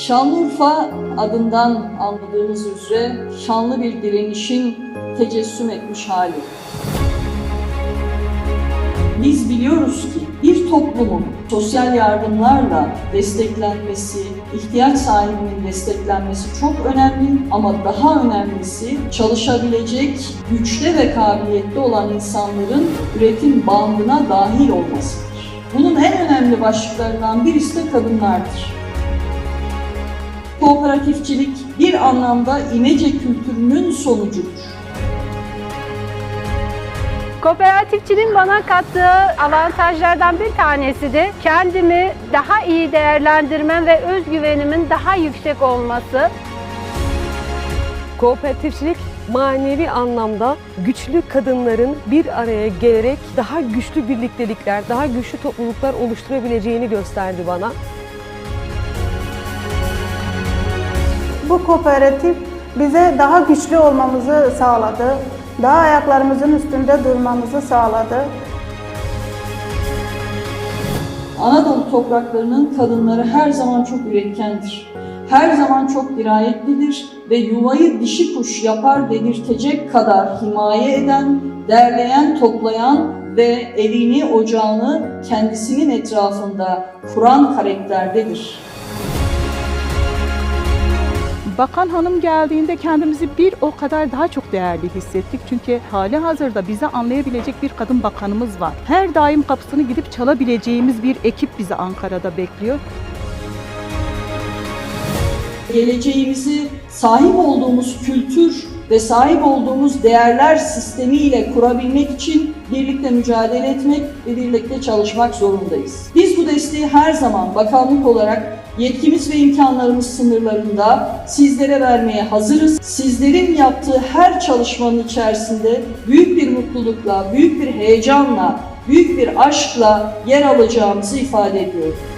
Şanlıurfa adından anladığımız üzere şanlı bir direnişin tecessüm etmiş hali. Biz biliyoruz ki bir toplumun sosyal yardımlarla desteklenmesi, ihtiyaç sahibinin desteklenmesi çok önemli ama daha önemlisi çalışabilecek güçte ve kabiliyette olan insanların üretim bandına dahil olmasıdır. Bunun en önemli başlıklarından birisi de kadınlardır. Kooperatifçilik bir anlamda imece kültürünün sonucudur. Kooperatifçiliğin bana kattığı avantajlardan bir tanesi de kendimi daha iyi değerlendirmem ve özgüvenimin daha yüksek olması. Kooperatifçilik manevi anlamda güçlü kadınların bir araya gelerek daha güçlü birliktelikler, daha güçlü topluluklar oluşturabileceğini gösterdi bana. Bu kooperatif bize daha güçlü olmamızı sağladı. Daha ayaklarımızın üstünde durmamızı sağladı. Anadolu topraklarının kadınları her zaman çok üretkendir. Her zaman çok dirayetlidir ve yuvayı dişi kuş yapar dedirtecek kadar himaye eden, derleyen, toplayan ve evini, ocağını kendisinin etrafında kuran karakterdedir. Bakan hanım geldiğinde kendimizi bir o kadar daha çok değerli hissettik. Çünkü hali hazırda bizi anlayabilecek bir kadın bakanımız var. Her daim kapısını gidip çalabileceğimiz bir ekip bizi Ankara'da bekliyor. geleceğimizi sahip olduğumuz kültür ve sahip olduğumuz değerler sistemiyle kurabilmek için birlikte mücadele etmek ve birlikte çalışmak zorundayız. Biz bu desteği her zaman bakanlık olarak yetkimiz ve imkanlarımız sınırlarında sizlere vermeye hazırız. Sizlerin yaptığı her çalışmanın içerisinde büyük bir mutlulukla, büyük bir heyecanla, büyük bir aşkla yer alacağımızı ifade ediyorum.